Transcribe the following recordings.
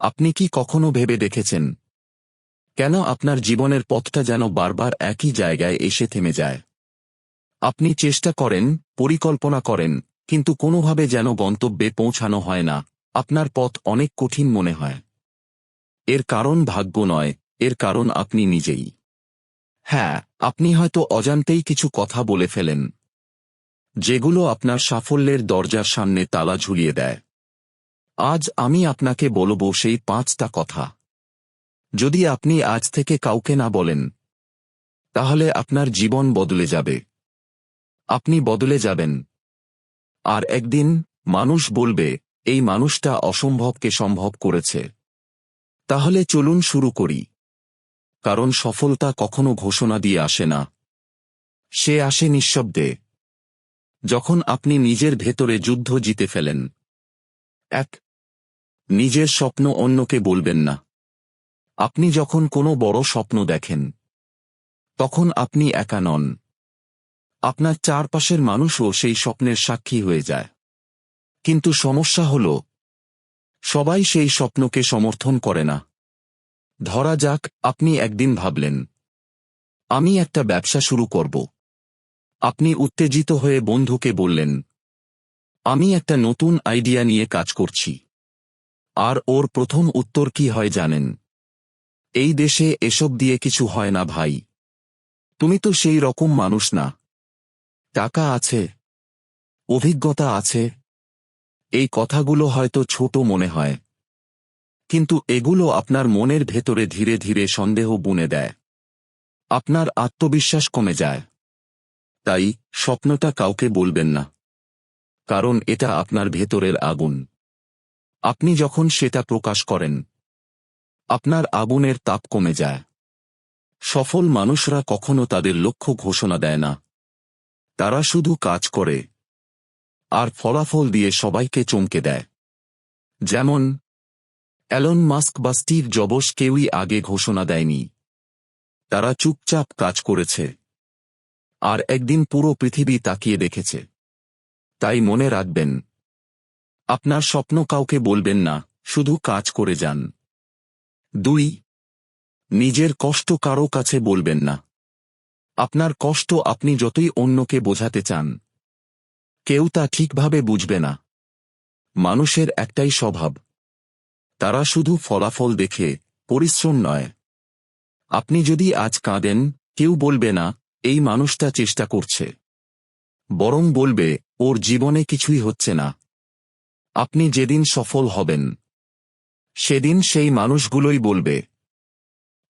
আপনি কি কখনো ভেবে দেখেছেন? কেন আপনার জীবনের পথটা যেন বারবার একই জায়গায় এসে থেমে যায়? আপনি চেষ্টা করেন, পরিকল্পনা করেন, কিন্তু কোনোভাবে যেন গন্তব্যে পৌঁছানো হয় না। আপনার পথ অনেক কঠিন মনে হয়। এর কারণ ভাগ্য নয়, এর কারণ আপনি নিজেই। হ্যাঁ আপনি হয়তো অজান্তেই কিছু কথা বলে ফেলেন। যেগুলো আপনার সাফল্যের দরজার সামনে তালা ঝুলিয়ে দেয়। আজ আমি আপনাকে বলব সেই পাঁচটা কথা। যদি আপনি আজ থেকে কাউকে না বলেন, তাহলে আপনার জীবন বদলে যাবে। আপনি বদলে যাবেন। আর একদিন মানুষ বলবে, এই মানুষটা অসম্ভবকে সম্ভব করেছে। তাহলে চলুন শুরু করি। কারণ সফলতা কখনো ঘোষণা দিয়ে আসে না। সে আসে নিঃশব্দে। যখন আপনি নিজের ভেতরে যুদ্ধ জিতে ফেলেন। এক নিজের স্বপ্ন অন্যকে বলবেন না। আপনি যখন কোনো বড় স্বপ্ন দেখেন, তখন আপনি একা নন। আপনার চারপাশের মানুষও সেই স্বপ্নের সাক্ষী হয়ে যায়। কিন্তু সমস্যা হল, সবাই সেই স্বপ্নকে সমর্থন করে না। ধরা যাক, আপনি একদিন ভাবলেন, আমি একটা ব্যবসা শুরু করব। আপনি উত্তেজিত হয়ে বন্ধুকে বললেন, আমি একটা নতুন আইডিয়া নিয়ে কাজ করছি। আর ওর প্রথম উত্তর কি হয় জানেন? এই দেশে এসব দিয়ে কিছু হয় না ভাই। তুমি তো সেই রকম মানুষ না। টাকা আছে। অভিজ্ঞতা আছে। এই কথাগুলো হয়তো ছোট মনে হয়। কিন্তু এগুলো আপনার মনের ভেতরে ধীরে ধীরে সন্দেহ বুনে দেয়। আপনার আত্মবিশ্বাস কমে যায়। তাই স্বপ্নটা কাউকে বলবেন না। কারণ এটা আপনার ভেতরের আগুন। আপনি যখন সেটা প্রকাশ করেন, আপনার আগুনের তাপ কমে যায়। সফল মানুষরা কখনো তাদের লক্ষ্য ঘোষণা দেয় না। তারা শুধু কাজ করে, আর ফলাফল দিয়ে সবাইকে চমকে দেয়। যেমন অ্যালন মাস্ক বা স্টিভ জবস কেউই আগে ঘোষণা দেয়নি। তারা চুপচাপ কাজ করেছে, আর একদিন পুরো পৃথিবী তাকিয়ে দেখেছে। তাই মনে রাখবেন আপনার স্বপ্ন কাউকে বলবেন না, শুধু কাজ করে যান। দুই, নিজের কষ্ট কারও কাছে বলবেন না। আপনার কষ্ট আপনি যতই অন্যকে বোঝাতে চান। কেউ তা ঠিকভাবে বুঝবে না। মানুষের একটাই স্বভাব। তারা শুধু ফলাফল দেখে, পরিশ্রম নয়। আপনি যদি আজ কাঁদেন, কেউ বলবে না, এই মানুষটা চেষ্টা করছে। বরং বলবে, ওর জীবনে কিছুই হচ্ছে না। আপনি যেদিন সফল হবেন, সেদিন সেই মানুষগুলোই বলবে,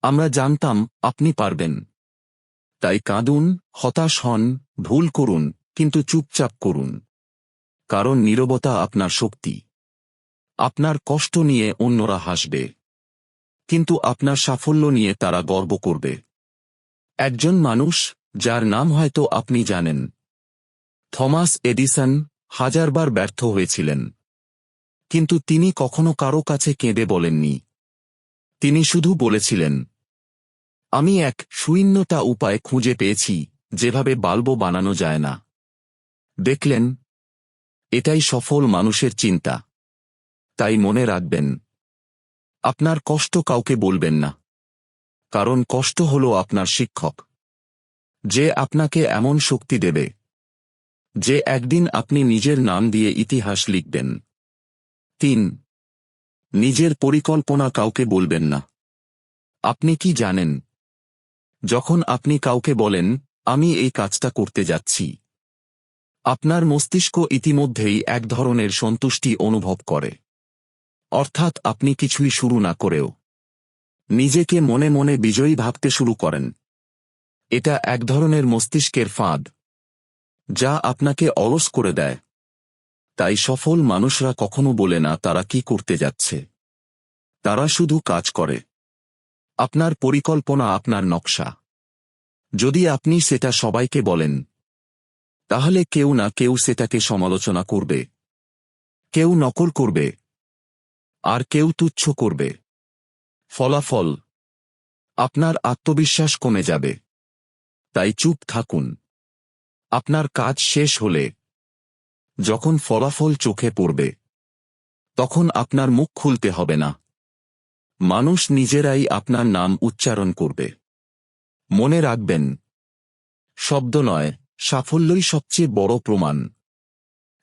আমরা জানতাম আপনি পারবেন। তাই কাঁদুন, হতাশ হন, ভুল করুন, কিন্তু চুপচাপ করুন। কারণ নীরবতা আপনার শক্তি। আপনার কষ্ট নিয়ে অন্যরা হাসবে। কিন্তু আপনার সাফল্য নিয়ে তারা গর্ব করবে। একজন মানুষ, যার নাম হয়তো আপনি জানেন, থমাস এডিসন, হাজারবার ব্যর্থ হয়েছিলেন। কিন্তু তিনি কখনো কারও কাছে কেঁদে বলেননি। তিনি শুধু বলেছিলেন, আমি এক শূন্যতা উপায় খুঁজে পেয়েছি, যেভাবে বাল্ব বানানো যায় না। দেখলেন, এটাই সফল মানুষের চিন্তা। তাই মনে রাখবেন, আপনার কষ্ট কাউকে বলবেন না। কারণ কষ্ট হল আপনার শিক্ষক। যে আপনাকে এমন শক্তি দেবে, যে একদিন আপনি নিজের নাম দিয়ে ইতিহাস লিখবেন। তিন। নিজের পরিকল্পনা কাউকে বলবেন না। আপনি কি জানেন? যখন আপনি কাউকে বলেন, আমি এই কাজটা করতে যাচ্ছি। আপনার মস্তিষ্ক ইতিমধ্যেই এক ধরনের সন্তুষ্টি অনুভব করে। অর্থাৎ আপনি কিছুই শুরু না করেও। নিজেকে মনে মনে বিজয়ী ভাবতে শুরু করেন। এটা এক ধরনের মস্তিষ্কের ফাঁদ, যা আপনাকে অলস করে দেয়। তাই সফল মানুষরা কখনো বলে না তারা কি করতে যাচ্ছে। তারা শুধু কাজ করে। আপনার পরিকল্পনা আপনার নকশা। যদি আপনি সেটা সবাইকে বলেন, তাহলে কেউ না কেউ সেটাকে সমালোচনা করবে। কেউ নকল করবে। আর কেউ তুচ্ছ করবে। ফলাফল, আপনার আত্মবিশ্বাস কমে যাবে। তাই চুপ থাকুন। আপনার কাজ শেষ হলে যখন ফলাফল চোখে পড়বে, তখন আপনার মুখ খুলতে হবে না। মানুষ নিজেরাই আপনার নাম উচ্চারণ করবে। মনে রাখবেন, শব্দ নয়, সাফল্যই সবচেয়ে বড় প্রমাণ।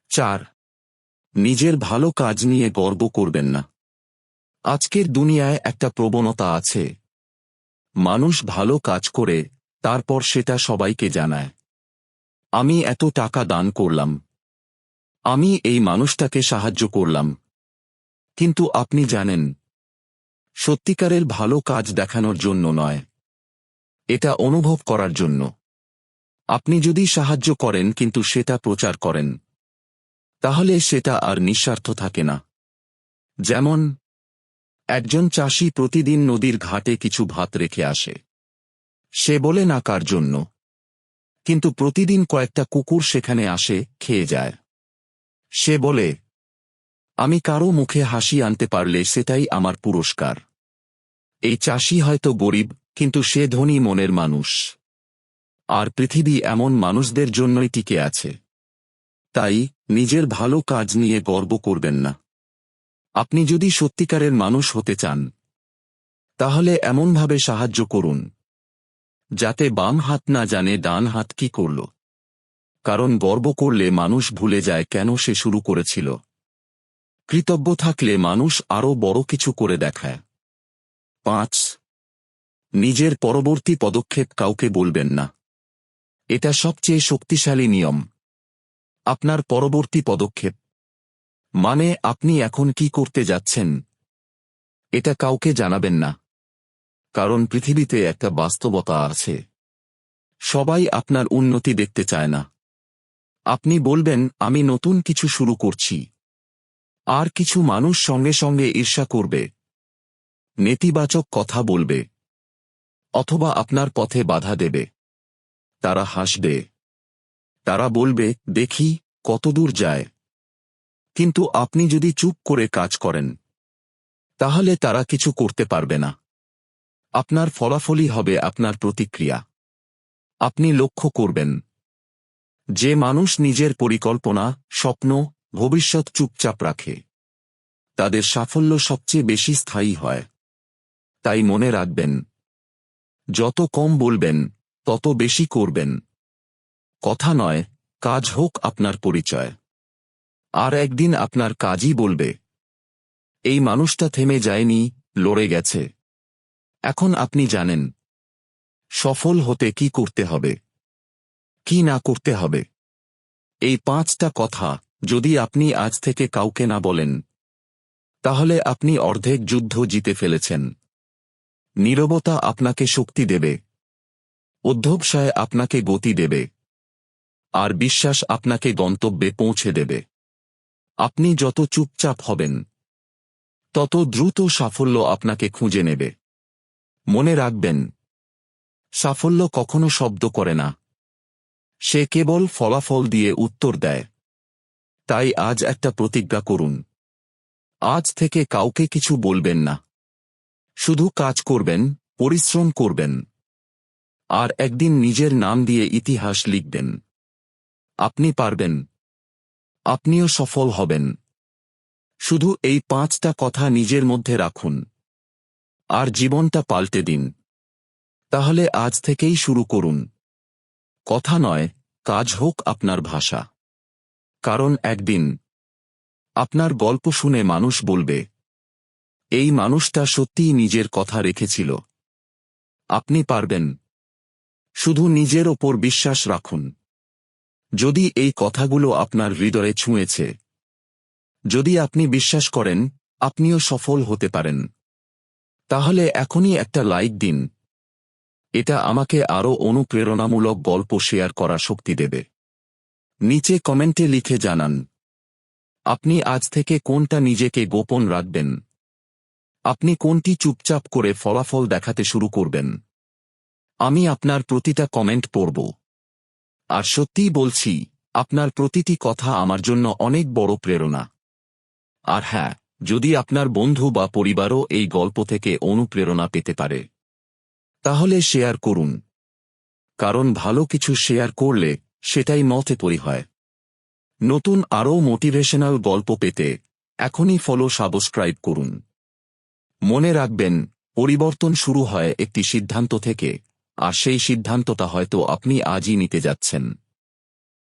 চার, নিজের ভালো কাজ নিয়ে গর্ব করবেন না। আজকের দুনিয়ায় একটা প্রবণতা আছে। মানুষ ভালো কাজ করে, তারপর সেটা সবাইকে জানায়। আমি এত টাকা দান করলাম। আমি এই মানুষটাকে সাহায্য করলাম। কিন্তু আপনি জানেন, সত্যিকারের ভালো কাজ দেখানোর জন্য নয়। এটা অনুভব করার জন্য। আপনি যদি সাহায্য করেন কিন্তু সেটা প্রচার করেন, তাহলে সেটা আর নিঃস্বার্থ থাকে না। যেমন, একজন চাষি প্রতিদিন নদীর ঘাটে কিছু ভাত রেখে আসে। সে বলে না কার জন্য। কিন্তু প্রতিদিন কয়েকটা কুকুর সেখানে আসে, খেয়ে যায়। সে বলে, আমি কারও মুখে হাসি আনতে পারলে সেটাই আমার পুরস্কার। এই চাষি হয়তো গরিব, কিন্তু সে ধনী মনের মানুষ। আর পৃথিবী এমন মানুষদের জন্যই টিকে আছে। তাই নিজের ভালো কাজ নিয়ে গর্ব করবেন না। আপনি যদি সত্যিকারের মানুষ হতে চান, তাহলে এমনভাবে সাহায্য করুন। যাতে বাম হাত না জানে ডান হাত কি করল। কারণ গর্ব করলে মানুষ ভুলে যায় কেন সে শুরু করেছিল। কৃতজ্ঞ থাকলে মানুষ আরও বড় কিছু করে দেখায়। পাঁচ, নিজের পরবর্তী পদক্ষেপ কাউকে বলবেন না। এটা সবচেয়ে শক্তিশালী নিয়ম। আপনার পরবর্তী পদক্ষেপ। মানে আপনি এখন কি করতে যাচ্ছেন? এটা কাউকে জানাবেন না। কারণ পৃথিবীতে একটা বাস্তবতা আছে। সবাই আপনার উন্নতি দেখতে চায় না। আপনি বলবেন, আমি নতুন কিছু শুরু করছি। আর কিছু মানুষ সঙ্গে সঙ্গে ঈর্ষা করবে। নেতিবাচক কথা বলবে। অথবা আপনার পথে বাধা দেবে। তারা হাসবে। তারা বলবে, দেখি, কতদূর যায়। কিন্তু আপনি যদি চুপ করে কাজ করেন, তাহলে তারা কিছু করতে পারবে না। আপনার ফলাফলই হবে আপনার প্রতিক্রিয়া। আপনি লক্ষ্য করবেন। যে মানুষ নিজের পরিকল্পনা, স্বপ্ন, ভবিষ্যৎ চুপচাপ রাখে। তাদের সাফল্য সবচেয়ে বেশি স্থায়ী হয়। তাই মনে রাখবেন, যত কম বলবেন, তত বেশি করবেন। কথা নয়, কাজ হোক আপনার পরিচয়। আর একদিন আপনার কাজই বলবে, এই মানুষটা থেমে যায়নি, লড়ে গেছে। এখন আপনি জানেন, সফল হতে কি করতে হবে। কি না করতে হবে? এই পাঁচটা কথা যদি আপনি আজ থেকে কাউকে না বলেন, তাহলে আপনি অর্ধেক যুদ্ধ জিতে ফেলেছেন। নীরবতা আপনাকে শক্তি দেবে। অধ্যবসায় আপনাকে গতি দেবে। আর বিশ্বাস আপনাকে গন্তব্যে পৌঁছে দেবে। আপনি যত চুপচাপ হবেন, তত দ্রুত সাফল্য আপনাকে খুঁজে নেবে। মনে রাখবেন, সাফল্য কখনো শব্দ করে না। সে কেবল ফলাফল দিয়ে উত্তর দেয়। তাই আজ একটা প্রতিজ্ঞা করুন। আজ থেকে কাউকে কিছু বলবেন না। শুধু কাজ করবেন, পরিশ্রম করবেন। আর একদিন নিজের নাম দিয়ে ইতিহাস লিখবেন। আপনি পারবেন। আপনিও সফল হবেন। শুধু এই পাঁচটা কথা নিজের মধ্যে রাখুন। আর জীবনটা পাল্টে দিন। তাহলে আজ থেকেই শুরু করুন। কথা নয়, কাজ হোক আপনার ভাষা। কারণ একদিন আপনার গল্প শুনে মানুষ বলবে, এই মানুষটা সত্যিই নিজের কথা রেখেছিল। আপনি পারবেন। শুধু নিজের ওপর বিশ্বাস রাখুন। যদি এই কথাগুলো আপনার হৃদয়ে ছুঁয়েছে, যদি আপনি বিশ্বাস করেন, আপনিও সফল হতে পারেন। তাহলে এখনই একটা লাইক দিন। এটা আমাকে আরও অনুপ্রেরণামূলক গল্প শেয়ার করা শক্তি দেবে। নিচে কমেন্টে লিখে জানান, আপনি আজ থেকে কোনটা নিজেকে গোপন রাখবেন? আপনি কোনটি চুপচাপ করে ফলাফল দেখাতে শুরু করবেন? আমি আপনার প্রতিটা কমেন্ট পড়ব। আর সত্যিই বলছি, আপনার প্রতিটি কথা আমার জন্য অনেক বড় প্রেরণা। আর হ্যাঁ যদি আপনার বন্ধু বা পরিবারও এই গল্প থেকে অনুপ্রেরণা পেতে পারে। তাহলে শেয়ার করুন। কারণ ভালো কিছু শেয়ার করলে সেটাই মতে পরি হয়। নতুন আরও মোটিভেশনাল গল্প পেতে এখনই ফলো, সাবস্ক্রাইব করুন। মনে রাখবেন, পরিবর্তন শুরু হয় একটি সিদ্ধান্ত থেকে, আর সেই সিদ্ধান্তটা হয়তো আপনি আজই নিতে যাচ্ছেন।